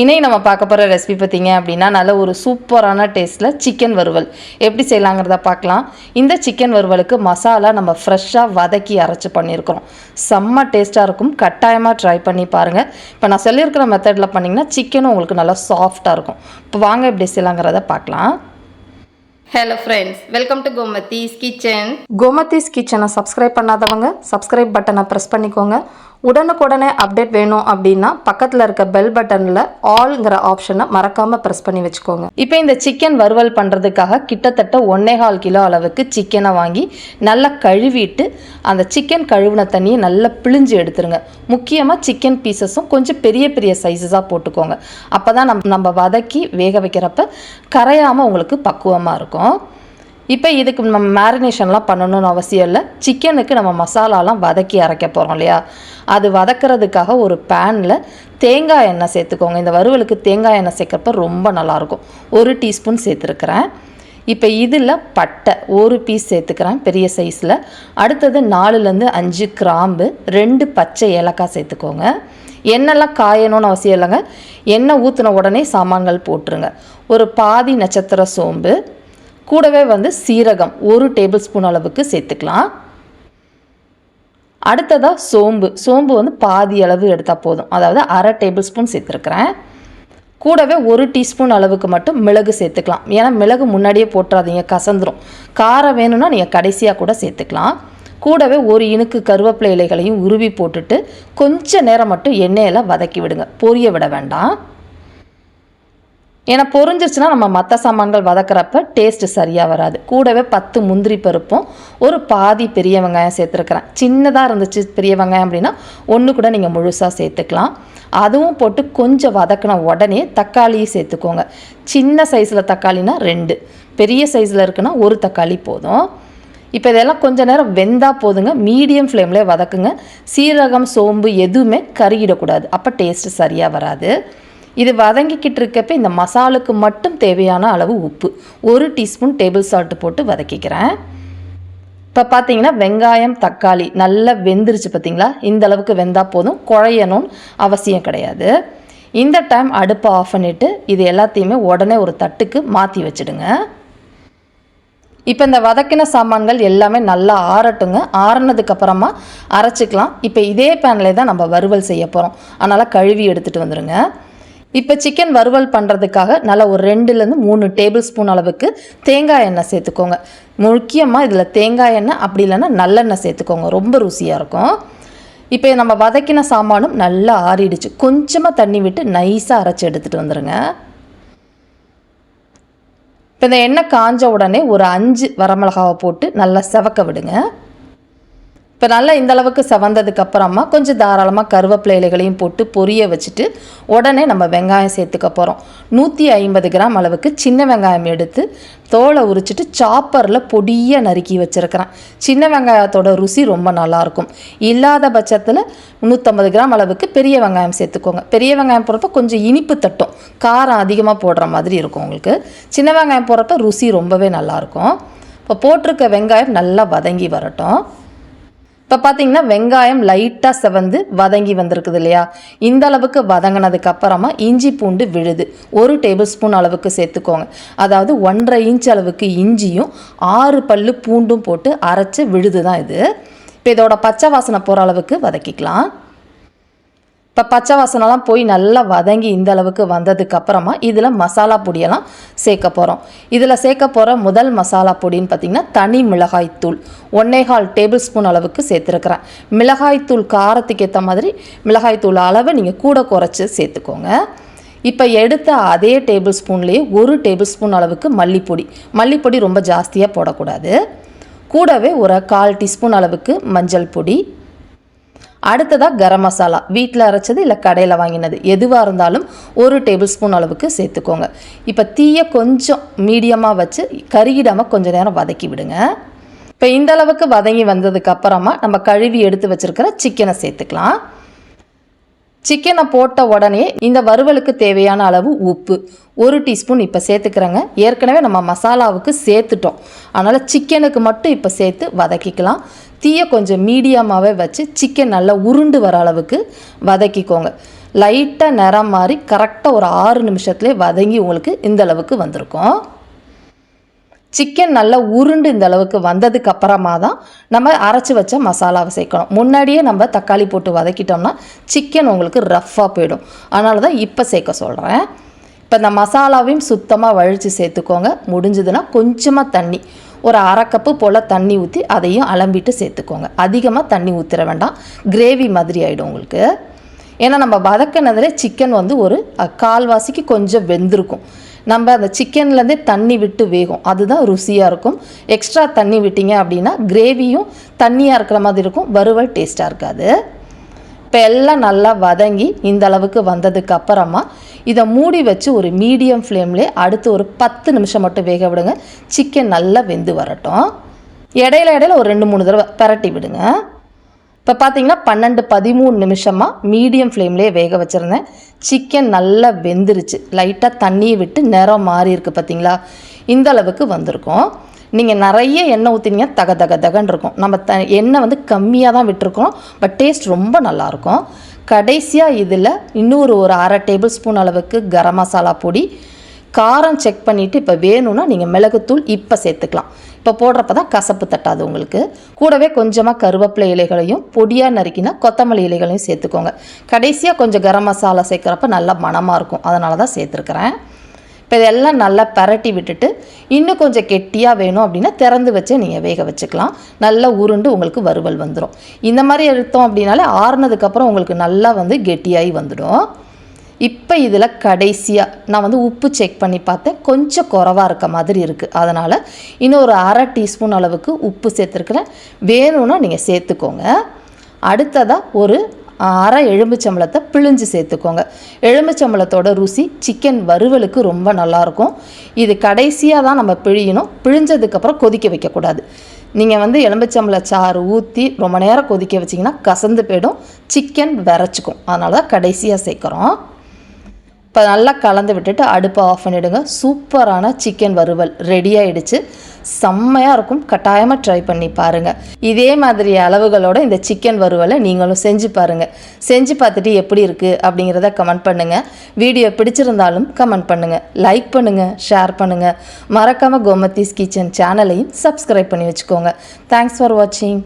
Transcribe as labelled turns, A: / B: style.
A: இன்னைக்கு நம்ம பார்க்க போகிற ரெசிபி பார்த்தீங்க அப்படின்னா நல்ல ஒரு சூப்பரான டேஸ்ட்டில் சிக்கன் வறுவல். எப்படி செய்யலாங்கிறத பார்க்கலாம். இந்த சிக்கன் வறுவலுக்கு மசாலா நம்ம ஃப்ரெஷ்ஷாக வதக்கி அரைச்சி பண்ணியிருக்கிறோம். செம்ம டேஸ்ட்டாக இருக்கும். கட்டாயமாக ட்ரை பண்ணி பாருங்கள் இப்போ நான் சொல்லியிருக்கிற மெத்தடில் பண்ணிங்கன்னா சிக்கனும் உங்களுக்கு நல்லா சாஃப்டாக இருக்கும். இப்போ வாங்க எப்படி செய்யலாங்கிறத பார்க்கலாம்.
B: Hello friends welcome to Gomathi's kitchen
A: Gomathi's கிச்சனை சப்ஸ்கிரைப் பண்ணாதவங்க சப்ஸ்கிரைப் பட்டனை ப்ரெஸ் பண்ணிக்கோங்க. உடனுக்குடனே அப்டேட் வேணும் அப்படின்னா பக்கத்தில் இருக்க பெல் பட்டனில் ஆல்ங்கிற ஆப்ஷனை மறக்காமல் ப்ரெஸ் பண்ணி வச்சுக்கோங்க. இப்போ இந்த சிக்கன் வறுவல் பண்ணுறதுக்காக கிட்டத்தட்ட ஒன்னேகால் கிலோ அளவுக்கு சிக்கனை வாங்கி நல்லா கழுவிட்டு அந்த சிக்கன் கழுவின தண்ணியை நல்லா பிழிஞ்சு எடுத்துருங்க. முக்கியமாக சிக்கன் பீசஸும் கொஞ்சம் பெரிய பெரிய சைஸஸாக போட்டுக்கோங்க. அப்போ தான் நம்ம நம்ம வதக்கி வேக வைக்கிறப்ப கரையாமல் உங்களுக்கு பக்குவமாக இருக்கும். இப்போ இதுக்கு நம்ம மேரினேஷன்லாம் பண்ணணும்னு அவசியம் இல்லை. சிக்கனுக்கு நம்ம மசாலாலாம் வதக்கி அரைக்க போகிறோம் இல்லையா? அது வதக்கிறதுக்காக ஒரு பேனில் தேங்காய் எண்ணெய் சேர்த்துக்கோங்க. இந்த வறுவலுக்கு தேங்காய் எண்ணெய் சேர்க்குறப்ப ரொம்ப நல்லாயிருக்கும். ஒரு டீஸ்பூன் சேர்த்துருக்குறேன். இப்போ இதில் பட்டை ஒரு பீஸ் சேர்த்துக்கிறேன் பெரிய சைஸில் அடுத்தது நாலுலேருந்து அஞ்சு கிராம்பு ரெண்டு பச்சை ஏலக்காய் சேர்த்துக்கோங்க. எண்ணெய்லாம் காயணும்னு அவசியம் இல்லைங்க. எண்ணெய் ஊற்றின உடனே சாமான்கள் போட்டுருங்க. ஒரு பாதி நட்சத்திர சோம்பு கூடவே வந்து சீரகம் ஒரு டேபிள் ஸ்பூன் அளவுக்கு சேர்த்துக்கலாம். அடுத்ததாக சோம்பு. சோம்பு வந்து பாதி அளவு எடுத்தால் போதும். அதாவது அரை டேபிள் ஸ்பூன் சேர்த்துருக்குறேன். கூடவே ஒரு டீஸ்பூன் அளவுக்கு மட்டும் மிளகு சேர்த்துக்கலாம். ஏன்னா மிளகு முன்னாடியே போட்டுறாதீங்க கசந்துரும். காரம் வேணும்னா நீங்கள் கடைசியாக கூட சேர்த்துக்கலாம். கூடவே ஒரு இனுக்கு கருவேப்பிலை இலைகளையும் உருவி போட்டுட்டு கொஞ்ச நேரம் மட்டும் எண்ணெயில் வதக்கி விடுங்க. பொரிய விட வேண்டாம். ஏன்னா பொறிஞ்சிருச்சுன்னா நம்ம மற்ற சாமான்கள் வதக்கிறப்ப டேஸ்ட்டு சரியாக வராது. கூடவே பத்து முந்திரி பருப்பும் ஒரு பாதி பெரிய வெங்காயம் சேர்த்துருக்குறேன். சின்னதாக இருந்துச்சு பெரிய வெங்காயம் அப்படின்னா ஒன்று கூட நீங்கள் முழுசாக சேர்த்துக்கலாம். அதுவும் போட்டு கொஞ்சம் வதக்கின உடனே தக்காளியும் சேர்த்துக்கோங்க. சின்ன சைஸில் தக்காளினா ரெண்டு. பெரிய சைஸில் இருக்குன்னா ஒரு தக்காளி போதும். இப்போ இதெல்லாம் கொஞ்சம் நேரம் வெந்தால் போதுங்க. மீடியம் ஃப்ளேம்லேயே வதக்குங்க. சீரகம் சோம்பு எதுவுமே கருகிடக்கூடாது. அப்போ டேஸ்ட்டு சரியாக வராது. இது வதங்கிக்கிட்டு இருக்கப்ப இந்த மசாலுக்கு மட்டும் தேவையான அளவு உப்பு. ஒரு டீஸ்பூன் டேபிள் சால்ட் போட்டு வதக்கிக்கிறேன். இப்போ பார்த்தீங்கன்னா வெங்காயம் தக்காளி நல்லா வெந்துருச்சு பார்த்தீங்களா இந்த அளவுக்கு வெந்தால் போதும். குழையணும்னு அவசியம் கிடையாது. இந்த டைம் அடுப்பை ஆஃப் பண்ணிவிட்டு இது எல்லாத்தையுமே உடனே ஒரு தட்டுக்கு மாற்றி வச்சுடுங்க. இப்போ இந்த வதக்கின சாமான்கள் எல்லாமே நல்லா ஆறட்டுங்க. ஆறினதுக்கப்புறமா அரைச்சிக்கலாம். இப்போ இதே பேனில் தான் நம்ம வறுவல் செய்ய போகிறோம் அதனால் கழுவி எடுத்துகிட்டு வந்துடுங்க இப்போ சிக்கன் வறுவல் பண்ணுறதுக்காக நல்லா ஒரு ரெண்டுலேருந்து மூணு டேபிள் ஸ்பூன் அளவுக்கு தேங்காய் எண்ணெய் சேர்த்துக்கோங்க. முக்கியமாக இதில் தேங்காய் எண்ணெய் அப்படி இல்லைன்னா நல்லெண்ணெய் சேர்த்துக்கோங்க. ரொம்ப ருசியாக இருக்கும். இப்போ நம்ம வதக்கின சாமானும் நல்லா ஆறிடுச்சு. கொஞ்சமாக தண்ணி விட்டு நைஸாக அரைச்சி எடுத்துகிட்டு வந்துடுங்க இப்போ இந்த எண்ணெய் காஞ்ச உடனே ஒரு அஞ்சு வரமிளகாவை போட்டு நல்லா செவக்க விடுங்க. இப்போ நல்லா இந்த அளவுக்கு செவந்ததுக்கு அப்புறமா கொஞ்சம் தாராளமாக கருவேப்பிலை இலைகளையும் போட்டு பொரிய வச்சுட்டு உடனே நம்ம வெங்காயம் சேர்த்துக்க போகிறோம் நூற்றி ஐம்பது கிராம் அளவுக்கு சின்ன வெங்காயம் எடுத்து தோலை உரிச்சிட்டு சாப்பரில் பொடியாக நறுக்கி வச்சுருக்கிறேன். சின்ன வெங்காயத்தோட ருசி ரொம்ப நல்லாயிருக்கும் இல்லாத பட்சத்தில் நூற்றம்பது கிராம் அளவுக்கு பெரிய வெங்காயம் சேர்த்துக்கோங்க. பெரிய வெங்காயம் போடுறப்ப கொஞ்சம் இனிப்பு தட்டும். காரம் அதிகமாக போடுற மாதிரி இருக்கும் உங்களுக்கு. சின்ன வெங்காயம் போடுறப்ப ருசி ரொம்பவே நல்லாயிருக்கும் இப்போ போட்டிருக்க வெங்காயம் நல்லா வதங்கி வரட்டும். இப்போ பார்த்தீங்கன்னா வெங்காயம் லைட்டாக செவந்து வதங்கி வந்திருக்குது இல்லையா? இந்த அளவுக்கு வதங்கினதுக்கு அப்புறமா இஞ்சி பூண்டு விழுது. ஒரு டேபிள் ஸ்பூன் அளவுக்கு சேர்த்துக்கோங்க. அதாவது ஒன்றரை இன்ச் அளவுக்கு இஞ்சியும் ஆறு பல்லு பூண்டும் போட்டு அரைச்சி விழுது தான் இது. இப்போ இதோட பச்சை வாசனை போகிற அளவுக்கு வதக்கிக்கலாம். இப்போ பச்சை வாசனைலாம் போய் நல்லா வதங்கி இந்த அளவுக்கு வந்ததுக்கு அப்புறமா இதில் மசாலா பொடியெல்லாம் சேர்க்க போகிறோம் இதில் சேர்க்க போகிற முதல் மசாலா பொடின்னு பார்த்திங்கன்னா தனி மிளகாய்த்தூள் ஒன்னேகால் டேபிள் ஸ்பூன் அளவுக்கு சேர்த்துருக்குறேன். மிளகாய்த்தூள் காரத்துக்கு ஏற்ற மாதிரி மிளகாய்த்தூள் அளவை நீங்கள் கூட குறைச்சி சேர்த்துக்கோங்க. இப்போ எடுத்த அதே டேபிள் ஸ்பூன்லேயே ஒரு டேபிள் ஸ்பூன் அளவுக்கு மல்லிப்பொடி. மல்லிப்பொடி ரொம்ப ஜாஸ்தியாக போடக்கூடாது. கூடவே ஒரு கால் டீஸ்பூன் அளவுக்கு மஞ்சள் பொடி அடுத்ததாக கரம் மசாலா. வீட்டில் அரைச்சது இல்லை கடையில் வாங்கினது. எதுவாக இருந்தாலும் ஒரு டேபிள் ஸ்பூன் அளவுக்கு சேர்த்துக்கோங்க. இப்போ தீயை கொஞ்சம் மீடியமாக வச்சு கருகிடாமல் கொஞ்சம் நேரம் வதக்கி விடுங்க. இப்போ இந்த அளவுக்கு வதங்கி வந்ததுக்கு அப்புறமா நம்ம கழுவி எடுத்து வச்சுருக்கிற சிக்கனை சேர்த்துக்கலாம். சிக்கனை போட்ட உடனே இந்த வறுவலுக்கு தேவையான அளவு உப்பு. ஒரு டீஸ்பூன் இப்போ சேர்த்துக்கிறேங்க. ஏற்கனவே நம்ம மசாலாவுக்கு சேர்த்துட்டோம். அதனால் சிக்கனுக்கு மட்டும் இப்போ சேர்த்து வதக்கிக்கலாம். தீயை கொஞ்சம் மீடியமாகவே வச்சு சிக்கன் நல்லா உருண்டு வர அளவுக்கு வதக்கிக்கோங்க. லைட்டாக நிறம் மாறி கரெக்டாக ஒரு ஆறு நிமிஷத்துலேயே வதங்கி உங்களுக்கு இந்த அளவுக்கு வந்திருக்கும். சிக்கன் நல்லா உருண்டு இந்த அளவுக்கு வந்ததுக்கு அப்புறமா தான் நம்ம அரைச்சி வச்ச மசாலாவை சேர்க்கணும். முன்னாடியே நம்ம தக்காளி போட்டு வதக்கிட்டோம்னா சிக்கன் உங்களுக்கு ரஃப்பாக போயிடும். அதனால தான் இப்போ சேர்க்க சொல்கிறேன் இப்போ இந்த மசாலாவையும் சுத்தமாக வழித்து சேர்த்துக்கோங்க. முடிஞ்சதுன்னா கொஞ்சமாக தண்ணி. ஒரு அரை கப்பு போல் தண்ணி ஊற்றி அதையும் அலம்பிட்டு சேர்த்துக்கோங்க. அதிகமாக தண்ணி ஊற்றிட வேண்டாம். கிரேவி மாதிரி ஆகிடும் உங்களுக்கு. ஏன்னா நம்ம வதக்கினதில் சிக்கன் வந்து ஒரு கால்வாசிக்கு கொஞ்சம் வெந்திருக்கும். நம்ம அந்த சிக்கன்லேருந்தே தண்ணி விட்டு வேகும். அதுதான் ருசியாக இருக்கும். எக்ஸ்ட்ரா தண்ணி விட்டீங்க அப்படின்னா கிரேவியும் தண்ணியாக இருக்கிற மாதிரி இருக்கும். வறுவல் டேஸ்ட்டாக இருக்காது. இப்போ எல்லாம் நல்லா வதங்கி இந்த அளவுக்கு வந்ததுக்கு அப்புறமா இதை மூடி வச்சு ஒரு மீடியம் ஃப்ளேம்லேயே அடுத்து ஒரு பத்து நிமிஷம் மட்டும் வேக விடுங்க. சிக்கன் நல்லா வெந்து வரட்டும். இடையில இடையில ஒரு ரெண்டு மூணு தடவை பரட்டி விடுங்க. இப்போ பார்த்தீங்கன்னா பன்னெண்டு பதிமூணு நிமிஷமாக மீடியம் ஃப்ளேம்லேயே வேக வச்சுருந்தேன். சிக்கன் நல்லா வெந்துருச்சு. லைட்டாக தண்ணியை விட்டு நிறம் மாறி இருக்குது பார்த்தீங்களா இந்த அளவுக்கு வந்திருக்கும். நீங்கள் நிறைய எண்ணெய் ஊற்றினீங்க தக தக தகன்னு இருக்கும். நம்ம த எண்ணெய் வந்து கம்மியாக தான் விட்டுருக்கோம். பட் டேஸ்ட் ரொம்ப நல்லாயிருக்கும் கடைசியாக இதில் இன்னொரு ஒரு அரை டேபிள் ஸ்பூன் அளவுக்கு கரம் மசாலா பொடி. காரம் செக் பண்ணிவிட்டு இப்போ வேணும்னா நீங்கள் மிளகுத்தூள் இப்போ சேர்த்துக்கலாம். இப்போ போடுறப்ப தான் கசப்பு தட்டாது உங்களுக்கு. கூடவே கொஞ்சமாக கருவேப்பிலை இலைகளையும் பொடியாக நறுக்கினா கொத்தமல்லி இலைகளையும் சேர்த்துக்கோங்க. கடைசியாக கொஞ்சம் கரம் மசாலா சேர்க்குறப்ப நல்லா மணமாக இருக்கும். அதனால தான் சேர்த்துருக்குறேன். இப்போ இதெல்லாம் நல்லா பரட்டி விட்டுட்டு இன்னும் கொஞ்சம் கெட்டியாக வேணும் அப்படின்னா திறந்து வச்சு நீங்கள் வேக வச்சுக்கலாம். நல்லா உருண்டு உங்களுக்கு வறுவல் வந்துடும் இந்த மாதிரி எடுத்தோம் அப்படின்னாலே ஆறுனதுக்கப்புறம் உங்களுக்கு நல்லா வந்து கெட்டியாகி வந்துடும். இப்போ இதில் கடைசியாக நான் வந்து உப்பு செக் பண்ணி பார்த்தேன். கொஞ்சம் குறவாக இருக்க மாதிரி இருக்குது அதனால் இன்னும் ஒரு அரை டீஸ்பூன் அளவுக்கு உப்பு சேர்த்துருக்குறேன். வேணும்னா நீங்கள் சேர்த்துக்கோங்க. அடுத்ததாக ஒரு அரை எலும்புச்சம்பளத்தை பிழிஞ்சு சேர்த்துக்கோங்க. எலும்புச்சம்பளத்தோட ருசி சிக்கன் வறுவலுக்கு ரொம்ப நல்லாயிருக்கும் இது கடைசியாக தான் நம்ம பிழியணும். பிழிஞ்சதுக்கப்புறம் கொதிக்க வைக்கக்கூடாது. நீங்கள் வந்து எலும்புச்சம்பள சாறு ஊற்றி ரொம்ப நேரம் கொதிக்க வச்சிங்கன்னா கசந்து போயிடும். சிக்கன் விரைச்சிக்கும். அதனால தான் கடைசியாக சேர்க்குறோம். இப்போ நல்லா கலந்து விட்டுட்டு அடுப்பை ஆஃப் பண்ணிவிடுங்க சூப்பரான சிக்கன் வறுவல் ரெடி செம்மையாக இருக்கும். கட்டாயமாக ட்ரை பண்ணி பாருங்கள் இதே மாதிரி அளவுகளோட இந்த சிக்கன் வறுவலை நீங்களும் செஞ்சு பாருங்கள் செஞ்சு பார்த்துட்டு எப்படி இருக்குது அப்படிங்கிறத கமெண்ட் பண்ணுங்கள் வீடியோ பிடிச்சிருந்தாலும் கமெண்ட் பண்ணுங்கள் லைக் பண்ணுங்கள் ஷேர் பண்ணுங்கள் மறக்காமல் கோமத்தீஸ் கிச்சன் சேனலையும் சப்ஸ்கிரைப் பண்ணி வச்சுக்கோங்க. தேங்க்ஸ் ஃபார் வாட்சிங்